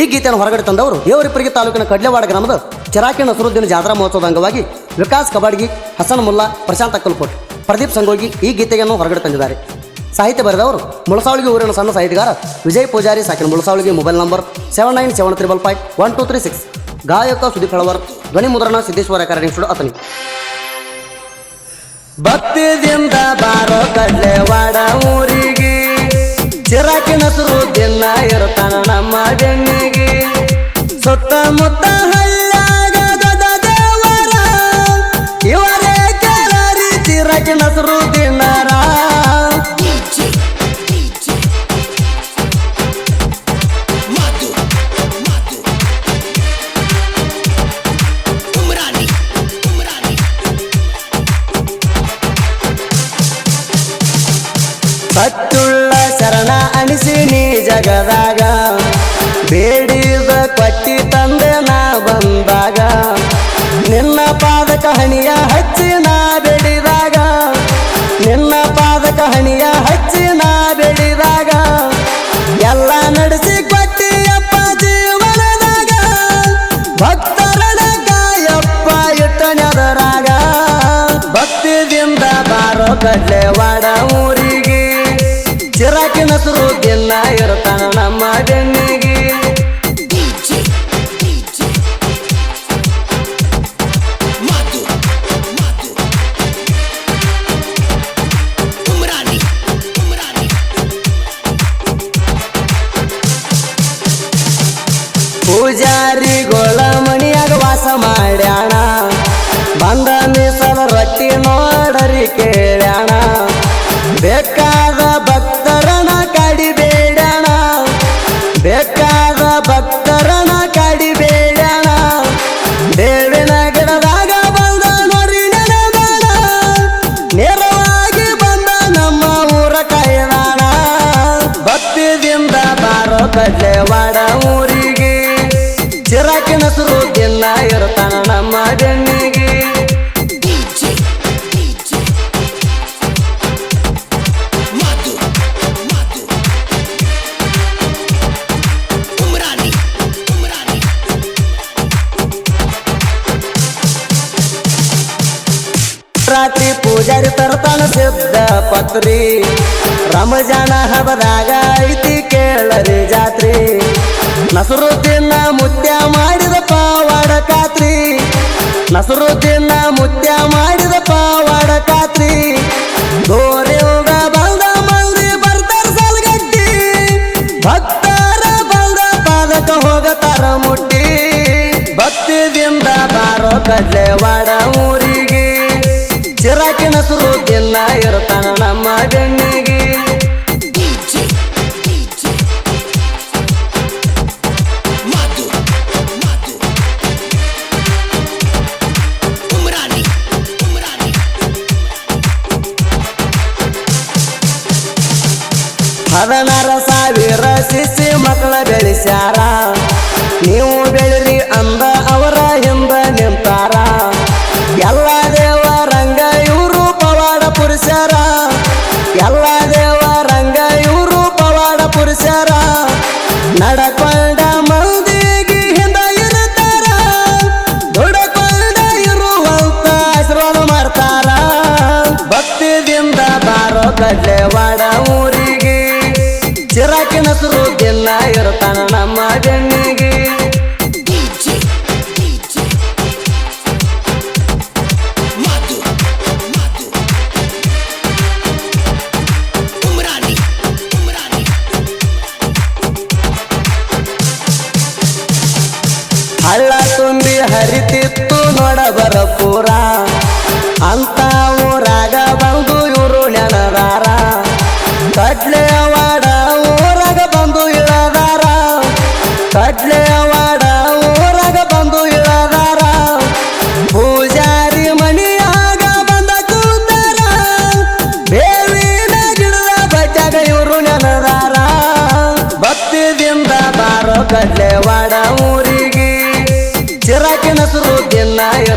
ಈ ಗೀತೆಯನ್ನು ಹೊರಗಡೆ ತಂದವರು ದೇವರಿಪ್ಪರಿಗೆ ತಾಲೂಕಿನ ಕಡ್ಲೆವಾಡ ಗ್ರಾಮದ ಚರಾಕಿ ನಸರುದ್ದೀನ ಜಾತ್ರಾ ಮಹೋತ್ಸವದ ಅಂಗವಾಗಿ ವಿಕಾಸ್ ಕಬಾಡ್ಗಿ, ಹಸನ್ ಮುಲ್ಲಾ, ಪ್ರಶಾಂತ್ ಅಕ್ಕಲ್ಕೋಟ್, ಪ್ರದೀಪ್ ಸಂಗೋಗಿ ಈ ಗೀತೆಯನ್ನು ಹೊರಗಡೆ ತಂದಿದ್ದಾರೆ. ಸಾಹಿತ್ಯ ಬರೆದವರು ಮುಳಸಾವಳಿಗೆ ಊರಿನ ಸಣ್ಣ ಸಾಹಿತ್ಯಗಾರ ವಿಜಯ್ ಪೂಜಾರಿ, ಸಾಕಿನ Mulasavalagi mobile number seven nine seven triple five one two three six. ಗಾಯಕ ಸುದೀಪ್ ಹಳವರ್, ಧ್ವನಿ ಮುದ್ರಣ ಸಿದ್ದೇಶ್ವರ ಕಾರ್ಯಕ್ರಮ ಅತನಿ ಭಕ್ತಿದಿಂದ ಬಾರೋ ಕಡ್ಲೆವಾಡ ಊರಿಗೆ, ಚಿರಾಕಿನ ಸುರು ದಿನ ಇರ್ತಾನ ನಮ್ಮ ಬೆನ್ನಿಗೆ ಚಿರಾಕಿನ ಸುರು ದಿನರ. ಸತ್ತುಳ್ಳ ಶರಣ ಅನಿಸಿ ನೀ ಜಗದಾಗ. ಬೇಡಿದ ಕೊಟ್ಟಿ ತಂದೆ ನಾ ಬಂದಾಗ. ನಿನ್ನ ಪಾದಕ ಹಣಿಯ ಚಿರಾಕಿನ ಸುರು ದಿನ ಇರ್ತಾನ ನಮ್ಮ ಬೆನ್ನಿಗೆ ಪೂಜಾರಿಗಳ ಮಣಿಯಾಗ ವಾಸ ಮಾಡ್ಯಾಣ. ಬಂದ ಮೀಸಲ ರೊಟ್ಟಿ ನೋಡರಿ ಚಿರಾಕಿನ ಸುರು ದಿನ ಇರ್ತಾನ ನಮ್ಮ ಬೆನ್ನಿಗೆ ರಾತ್ರಿ ಪೂಜಾರಿ ತರ್ತಾನ ಸಿದ್ಧ ಪತ್ರಿ. ರಮಜಾನ ಹಬ್ಬದಾಗ ಐತಿ ಕೇಳರಿ ಜಾತ್ರಿ. ನಸರು ಮುತ್ಯ ಮಾಡಿದ ನಸರುದ್ದೀನ ಮುತ್ಯ ಮಾಡಿದ ಪಾವಾಡ ಕಾತ್ರಿ. ಗೋರೆಯುಗ ಬಂದ ಮಂದಿ ಬರ್ತಾರ ಸಾಲ್ಗಟ್ಟಿ. ಭಕ್ತರ ಬಂದ ಪಾದಕ ಹೋಗತಾರ ಮುಟ್ಟಿ. ಭಕ್ತಿದಿಂದ ಬಾರೋ ಕಡ್ಲೆವಾಡ ಊರಿಗೆ. ಚಿರಾಕಿನ ಸುರು ದಿನ ಇರ್ತಾನ ನಮ್ಮ ಬೆನ್ನಿಗೆ ಹದಿನಾರ ಸಾವಿರ ಶಿಷ್ಯ ಮಕ್ಕಳ ಬೆಳೆಸ್ಯಾರ ನೀವು ಬೆಳಿರಿ ಅಂದ ಅವರ ಹಿಂದ ನಿಂತಾರ. ಎಲ್ಲ ದೇವ ರಂಗ ಇವರು ಪವಾಡ ಪುರುಷರ ಎಲ್ಲ ದೇವ ರಂಗ ಇವರು ಪವಾಡ ಪುರುಷರ ನಡಕೊಂಡ ಮಂದಿಗೆ ಹಿಂದ ಇರುತ್ತಾರ. ದುಡಕೊಂಡ ಇರುವಂತ ಆಶೀರ್ವಾದ ಮಾಡ್ತಾರ. ಭಕ್ತಿದಿಂದ ಬಾರೋ ಕಡ್ಲೆವಾಡ ಊರಿಗೆ ಚಿರಾಕಿನ ಸುರು ದಿನ ಇರ್ತಾನ ನಮ್ಮ ಬೆನ್ನಿಗೆ. ಹಳ್ಳ ತುಂಬಿ ಹರಿತಿತ್ತು ನೋಡಬರ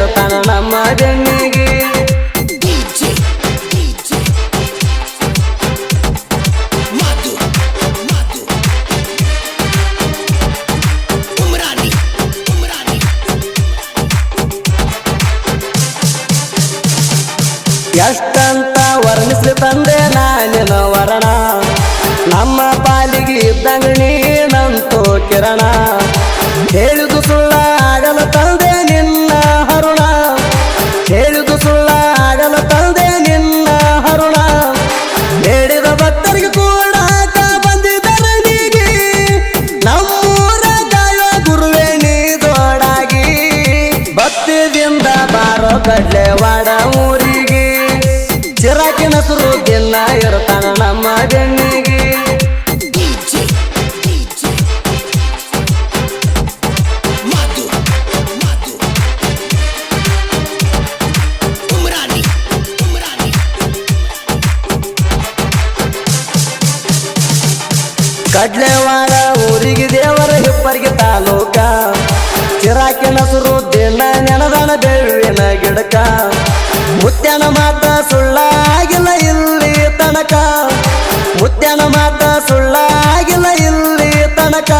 ತರುತ್ತಾನ ನಮ್ಮ ಬೆನ್ನಿಗೆ ಎಷ್ಟಂತ ವರ್ಣಿಸ್ಲಿ ತಂದೆ ನಾನಿನ ವರ್ಣ ನಮ್ಮ ಪಾಲಿಗೆ ಇದ್ದಂಗಣಿ ನಂತೋ ಕಿರಣ. ಹೇಳು ಗಿಡಕ ಚಿರಾಕಿನ ಸುರು ದಿನ ನೆನದನ ಬೇವಿನ ಗಿಡಕ ಮುತ್ಯನ ಮಾತ ಸುಳ್ಳಾಗಿಲ್ಲ ಇಲ್ಲಿ ತನಕ. ಮುತ್ಯನ ಮಾತ ಸುಳ್ಳಾಗಿಲ್ಲ ಇಲ್ಲಿ ತನಕ.